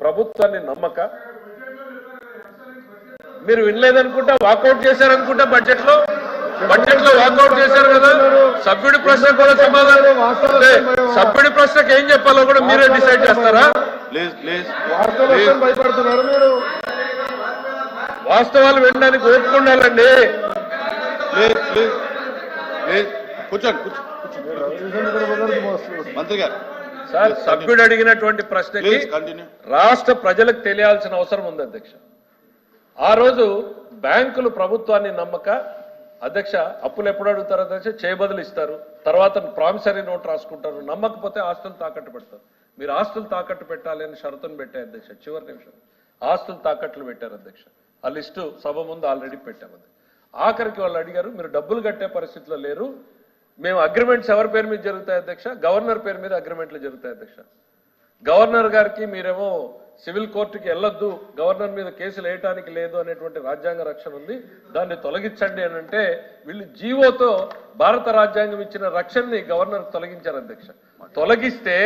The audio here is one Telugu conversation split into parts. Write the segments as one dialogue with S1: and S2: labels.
S1: ప్రభుత్వాన్ని నమ్మక మీరు వినలేదనుకుంటా వాకౌట్ చేశారనుకుంటా బడ్జెట్లో బడ్జెట్లో వాకౌట్ చేశారు కదా? సభ్యుడి ప్రశ్న కూడా సమాధానం సభ్యుడి ప్రశ్నకి ఏం చెప్పాలో కూడా మీరే డిసైడ్ చేస్తారా?
S2: ప్లీజ్ ప్లీజ్
S3: వాస్తవం భయపడుతున్నారు మీరు.
S1: వాస్తవాలు వినడానికి ఓపిక ఉండాలండి.
S2: ప్లీజ్ ప్లీజ్ ప్లీజ్ కూర్చోండి కూర్చోండి మంత్రి గారు.
S1: సార్ సభ్యుడు అడిగినటువంటి ప్రశ్నకి రాష్ట్ర ప్రజలకు తెలియాల్సిన అవసరం ఉంది అధ్యక్ష. ఆ రోజు బ్యాంకులు ప్రభుత్వాన్ని నమ్మక అధ్యక్ష అప్పులు ఎప్పుడు అడుగుతారు అధ్యక్ష? చేయబదులు ఇస్తారు. తర్వాత ప్రామిసరీ నోట్ రాసుకుంటారు. నమ్మకపోతే ఆస్తులు తాకట్టు పెడతారు. మీరు ఆస్తులు తాకట్టు పెట్టాలి అని షరతును పెట్టారు అధ్యక్ష. చివరి నిమిషం. ఆస్తులు తాకట్లు పెట్టారు అధ్యక్ష. ఆ లిస్టు సభ ముందు ఆల్రెడీ పెట్టాము ఆఖరికి వాళ్ళు అడిగారు మీరు డబ్బులు కట్టే పరిస్థితిలో లేరు. మేము అగ్రిమెంట్స్ ఎవరి పేరు మీద జరుగుతాయి అధ్యక్ష? గవర్నర్ పేరు మీద అగ్రిమెంట్లు జరుగుతాయి అధ్యక్ష. గవర్నర్ గారికి మీరేమో సివిల్ కోర్టుకి వెళ్ళొద్దు గవర్నర్ మీద కేసులు వేయటానికి లేదు అనేటువంటి రాజ్యాంగ రక్షణ ఉంది. దాన్ని తొలగించండి అని అంటే వీళ్ళు జీవోతో భారత రాజ్యాంగం ఇచ్చిన రక్షణని గవర్నర్ తొలగించారు అధ్యక్ష. తొలగిస్తే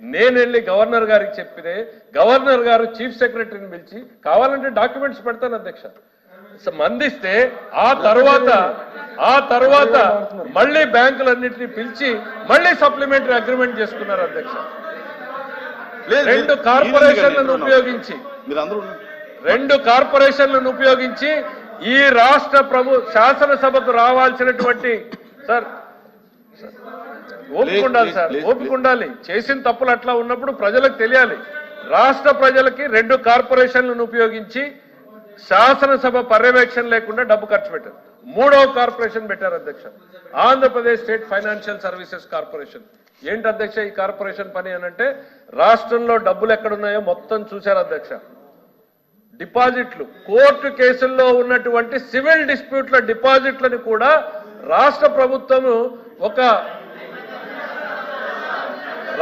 S1: నేను వెళ్ళి గవర్నర్ గారికి చెప్పితే గవర్నర్ గారు చీఫ్ సెక్రటరీని పిలిచి కావాలంటే డాక్యుమెంట్స్ పెడతాను అధ్యక్ష. మందిస్తే ఆ తర్వాత ఆ తర్వాత మళ్ళీ బ్యాంకులన్నింటినీ పిలిచి మళ్ళీ సప్లిమెంటరీ అగ్రిమెంట్ చేసుకున్నారు అధ్యక్ష. రెండు కార్పొరేషన్లను ఉపయోగించి రెండు కార్పొరేషన్లను ఉపయోగించి ఈ రాష్ట్ర ప్రభు శాసనసభకు రావాల్సినటువంటి సార్ ఓపిక ఉండాలి సార్ ఓపిక ఉండాలి చేసిన తప్పులు అట్లా ఉన్నప్పుడు ప్రజలకు తెలియాలి. రాష్ట్ర ప్రజలకి రెండు కార్పొరేషన్లను ఉపయోగించి శాసనసభ పర్యవేక్షణ లేకుండా డబ్బు ఖర్చు పెట్టారు. మూడవ కార్పొరేషన్ పెట్టారు అధ్యక్ష. Andhra Pradesh state financial services corporation. ఏంటి అధ్యక్ష ఈ కార్పొరేషన్ పని అనంటే రాష్ట్రంలో డబ్బులు ఎక్కడున్నాయో మొత్తం చూశారు అధ్యక్ష. డిపాజిట్లు కోర్టు కేసుల్లో ఉన్నటువంటి సివిల్ డిస్ప్యూట్ల డిపాజిట్లను కూడా రాష్ట్ర ప్రభుత్వము ఒక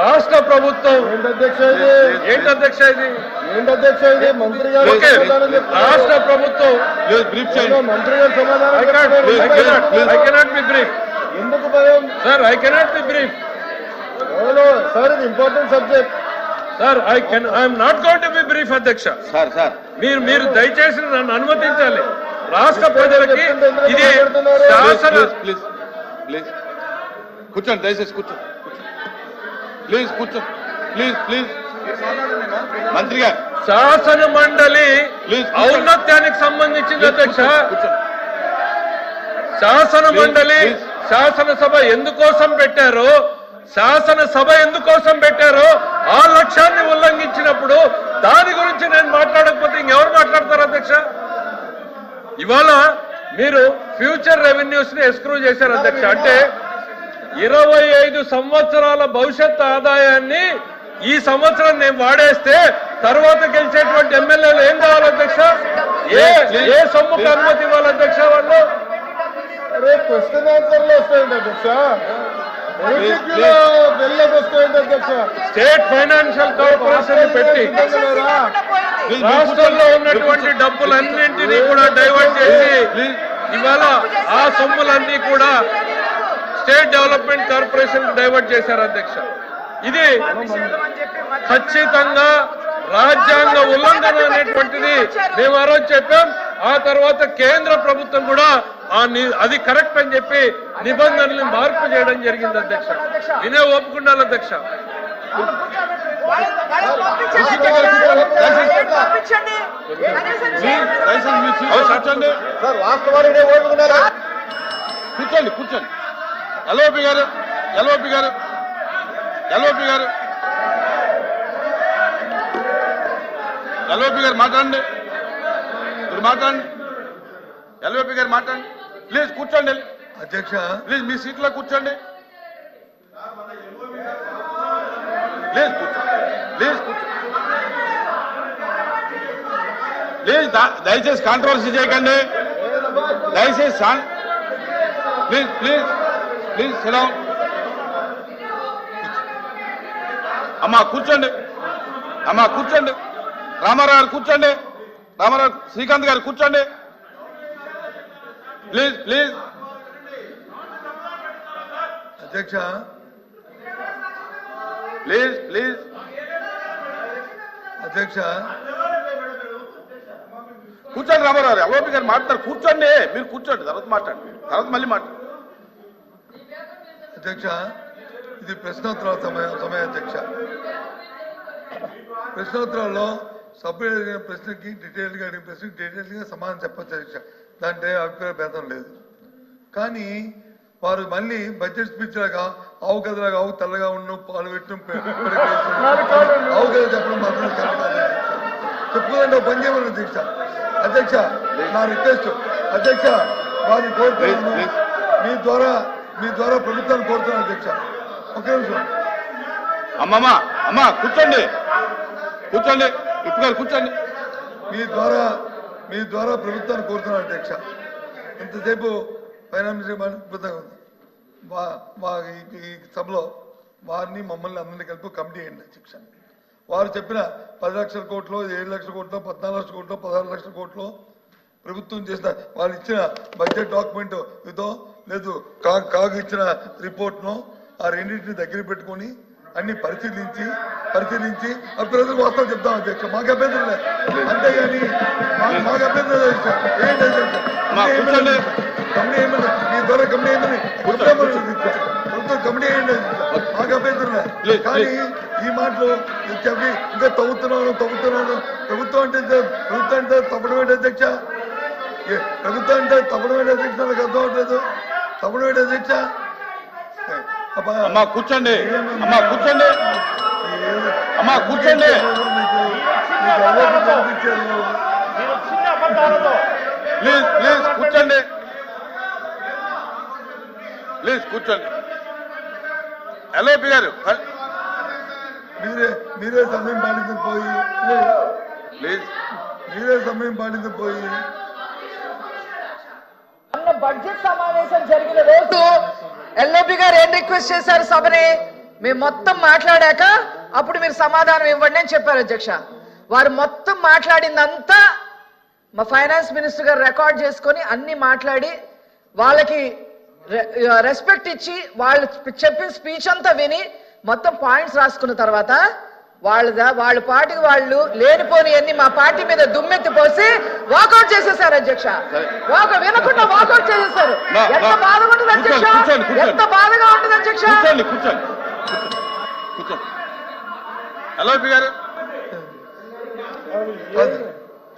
S1: రాష్ట్ర ప్రభుత్వం.
S3: ఏంటి అధ్యక్ష ఇది?
S1: ఏంటి అధ్యక్ష ఇది?
S3: ఏంటి అధ్యక్ష ఇది? మంత్రి గారు.
S1: రాష్ట్ర ప్రభుత్వం.
S2: ప్లీజ్ బ్రీఫ్
S3: ఏదో
S2: చేయండి
S3: మంత్రి గారు సమాధానం
S1: ఐ కెనాట్ బి బ్రీఫ్
S3: ఎందుకు భయం?
S1: Sir I cannot be brief?
S3: Sir ఇది important subject
S1: sir I can I'm not going to be brief అధ్యక్ష.
S2: సార్ సార్
S1: మీరు మీరు దయచేసి నన్ను అనుమతించాలి. రాష్ట్ర ప్రజలకి ఇది శాసన
S2: ప్లీజ్ ప్లీజ్ ప్లీజ్ కూర్చోండి దయచేసి కూర్చోండి. ప్లీజ్ కూర్చో. ప్లీజ్ ప్లీజ్ మంత్రి గారు.
S1: శాసన మండలి. ఔన్నత్యానికి సంబంధించింది అధ్యక్ష. శాసన మండలి. శాసనసభ ఎందుకోసం పెట్టారో శాసనసభ ఎందుకోసం పెట్టారో ఆ లక్ష్యాన్ని ఉల్లంఘించినప్పుడు దాని గురించి నేను మాట్లాడకపోతే ఇంకెవరు మాట్లాడతారు అధ్యక్ష? ఇవాళ మీరు ఫ్యూచర్ రెవెన్యూస్ని ఎస్క్రూ చేశారు అధ్యక్ష. అంటే ఇరవై ఐదు సంవత్సరాల భవిష్యత్ ఆదాయాన్ని ఈ సంవత్సరం నేను వాడేస్తే తర్వాత గెలిచేటువంటి ఎమ్మెల్యేలు ఏం కావాలి అధ్యక్ష? ఏ ఏ సొమ్ముకు అనుమతి ఇవ్వాలి అధ్యక్ష వాళ్ళు?
S3: అరే క్వశ్చన్ ఆన్సర్లు వస్తాయండి అధ్యక్ష.
S1: స్టేట్ ఫైనాన్షియల్ కార్పొరేషన్ పెట్టి రాష్ట్రంలో ఉన్నటువంటి డబ్బులన్నింటినీ కూడా డైవర్ట్ చేసి ఇవాళ ఆ సొమ్ములన్నీ కూడా స్టేట్ డెవలప్మెంట్ కార్పొరేషన్ డైవర్ట్ చేశారు అధ్యక్ష. ఇది ఖచ్చితంగా రాజ్యాంగ ఉల్లంఘన అనేటువంటిది మేము ఆ రోజు చెప్పాం. ఆ తర్వాత కేంద్ర ప్రభుత్వం కూడా ఆ అది కరెక్ట్ అని చెప్పి నిబంధనల్ని మార్పు చేయడం జరిగింది అధ్యక్ష. వినే ఒప్పుకున్నాను అధ్యక్ష.
S2: కూర్చోండి కూర్చోండి. ఎల్ఓపి గారు ఎల్ఓపి గారు ఎల్ఓపి గారు. ఎల్ఓపి గారు మాట్లాడండి. మీరు మాట్లాడండి. ఎల్ఓపి గారు మాట్లాడండి. ప్లీజ్ కూర్చోండి.
S3: అధ్యక్ష.
S2: ప్లీజ్ మీ సీట్లో కూర్చోండి. ప్లీజ్ ప్లీజ్ ప్లీజ్ దయచేసి కాంట్రవర్సీ చేయకండి. దయచేసి ప్లీజ్ ప్లీజ్. ప్లీజ్ సిడౌన్ అమ్మా కూర్చోండి. అమ్మా కూర్చోండి. రామారావు గారు కూర్చోండి. రామారావు శ్రీకాంత్ గారు కూర్చోండి. Please please.
S3: అధ్యక్ష.
S2: Please please.
S3: అధ్యక్ష.
S2: కూర్చోండి రామారావు గారు. ఎల్ఓపి గారు మాట్లాడారు కూర్చోండి. మీరు కూర్చోండి. తర్వాత మాట్లాడండి. తర్వాత మళ్ళీ మాట్లాడండి.
S3: అధ్యక్ష ఇది ప్రశ్నోత్తరాల సమయం సమయం అధ్యక్ష. ప్రశ్నోత్తరాల్లో సభ్యులు అడిగిన ప్రశ్నకి డీటెయిల్గా అడిగిన ప్రశ్నకి డీటెయిల్గా సమాధానం చెప్పచ్చు అధ్యక్ష. దాంట్లో అభిప్రాయ భేదం లేదు. కానీ వారు మళ్ళీ బడ్జెట్ స్పీచ్ లాగా ఆవు కదలాగా ఆవు తెల్లగా ఉన్న పాలు పెట్టడం ఆవు కథ చెప్పడం మాత్రం చెప్పుకోదండి పని చేయమని అధ్యక్ష. అధ్యక్ష నా రిక్వెస్ట్. అధ్యక్ష వారిని కోరుతున్నాను మీ ద్వారా మీ ద్వారా ప్రభుత్వాన్ని కోరుతున్నాను అధ్యక్ష. ఒక నిమిషం.
S2: అమ్మమ్మ అమ్మ కూర్చోండి. కూర్చోండి. ఇప్పుడు గారు కూర్చోండి.
S3: మీ ద్వారా మీ ద్వారా ప్రభుత్వాన్ని కోరుతున్నాను అధ్యక్ష. ఇంతసేపు ఫైనాన్స్ అద్భుతంగా ఉంది. మా ఈ- ఈ సభలో వారిని మమ్మల్ని అందరినీ కలిపి కమిటీ అయ్యండి అధ్యక్ష. వారు చెప్పిన పది లక్షల కోట్లు ఏడు లక్షల కోట్లు పద్నాలుగు లక్షల కోట్లు పదహారు లక్షల కోట్లు ప్రభుత్వం చేసిన వాళ్ళు ఇచ్చిన బడ్జెట్ డాక్యుమెంట్ ఇదో లేదు కా కాగు ఇచ్చిన రిపోర్ట్ను ఆ రెండింటిని దగ్గర పెట్టుకొని అన్ని పరిశీలించి పరిశీలించి ఆ ప్రజలకు వాస్తవం చెప్తాం అధ్యక్ష మాకు అభ్యంతరం లేదు అంతేగాని మా- మాకు అభ్యంతరం. కమిటీ ఏమన్నా మీ ద్వారా కమిటీ ఏమని. ప్రభుత్వం కమిటీ మాకు అభ్యంతరం లేదు కానీ ఈ మాటలు చెప్పి ఇంకా తవ్వుతున్నాను తవ్వుతున్నాను. ప్రభుత్వం అంటే ప్రభుత్వం అంటే తప్పడం ఏంటి అధ్యక్ష? ప్రభుత్వం అంటే తప్పడం ఏంటి అధ్యక్ష? నాకు అర్థం అవట్లేదు. తప్పడం ఏ, అబ్బా,
S2: అమ్మ కూర్చోండి. అమ్మ కూర్చోండి. అమ్మా, కూర్చోండి. ప్లీజ్ ప్లీజ్ కూర్చోండి. ప్లీజ్ కూర్చోండి. ఎల్ఓపి గారు
S3: మీరే మీరే సమయం పాటించడం పోయి
S2: ప్లీజ్.
S3: మీరే సమయం పాటించడం పోయి
S4: మొన్న బడ్జెట్ సమావేశం జరిగిన రోజు ఎల్ఓపి గారు ఏం రిక్వెస్ట్ చేశారు సభని? మేము మొత్తం మాట్లాడాక అప్పుడు మీరు సమాధానం ఇవ్వండి అని చెప్పారు అధ్యక్ష. వారు మొత్తం మాట్లాడిందంతా మా ఫైనాన్స్ మినిస్టర్ గారు రికార్డ్ చేసుకొని అన్ని మాట్లాడి వాళ్ళకి రెస్పెక్ట్ ఇచ్చి వాళ్ళు చెప్పిన స్పీచ్ అంతా విని మొత్తం పాయింట్స్ రాసుకున్న తర్వాత వాళ్ళ వాళ్ళ పార్టీకి వాళ్ళు లేనిపోని అన్ని మా పార్టీ మీద దుమ్మెత్తి పోసి వాకౌట్ చేసేసారు అధ్యక్ష. వాక వినకుండా వాకౌట్ చేసేసారు ఎంత. బాధగా ఉంటుంది అధ్యక్ష? ఎంత బాధగా ఉంటుంది అధ్యక్ష?
S2: ఎల్ఓపి.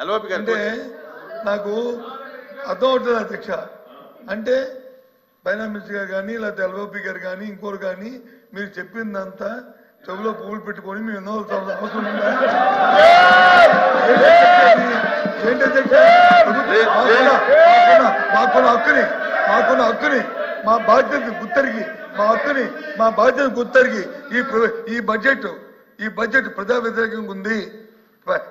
S2: ఎల్ఓపి గారు.
S3: అంటే నాకు అర్థం అవుతుంది అధ్యక్ష. అంటే ఫైనాన్స్ మినిస్టర్ గారు కానీ లేకపోతే ఎల్ఓపి గారు కానీ ఇంకోరు కానీ మీరు చెప్పిందంతా చెవిలో పువ్వులు పెట్టుకొని మేము ఎన్నో అవసరం మాకున్న- హక్కుని మాకున్న హక్కుని మా బాధ్యత గుర్తరిగి మా హక్కుని మా బాధ్యత గుర్తరిగి ఈ ఈ బడ్జెట్ ఈ బడ్జెట్ ప్రజా వ్యతిరేకంగా ఉంది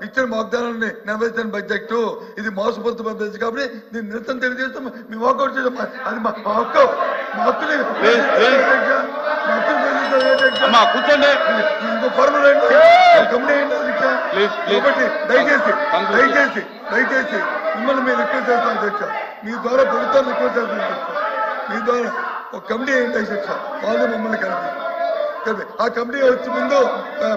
S3: ఇచ్చిన వాగ్దానాన్ని నెరవేర్చిన బడ్జెట్. ఇది మోసపోతున్న బడ్జెట్ కాబట్టి దీన్ని నిరసన తెలియజేస్తాం మేము వాకౌట్ చేస్తాం అది మా హక్కు. మా హక్కుని. మా హక్కుని
S2: అమ్మ కూర్చోండి.
S3: ఒకటి దయచేసి. దయచేసి దయచేసి మిమ్మల్ని మేము రిక్వెస్ట్ చేస్తాం అధ్యక్ష మీ ద్వారా ప్రభుత్వాన్ని రిక్వెస్ట్ చేస్తాం అధ్యక్ష మీ ద్వారా ఒక కమిటీ ఏంటి అధ్యక్ష వాళ్ళు మమ్మల్ని కలిపి. ఆ కమిటీ వచ్చే ముందు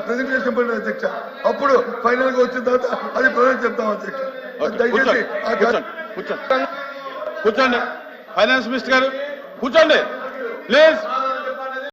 S3: ప్రెజెంటేషన్ పడిన అధ్యక్ష అప్పుడు ఫైనల్గా వచ్చిన తర్వాత అది ప్రజలు చెప్తాం అధ్యక్ష దయచేసి
S2: కూర్చోండి ఫైనాన్స్ మినిస్టర్ గారు కూర్చోండి. ప్లీజ్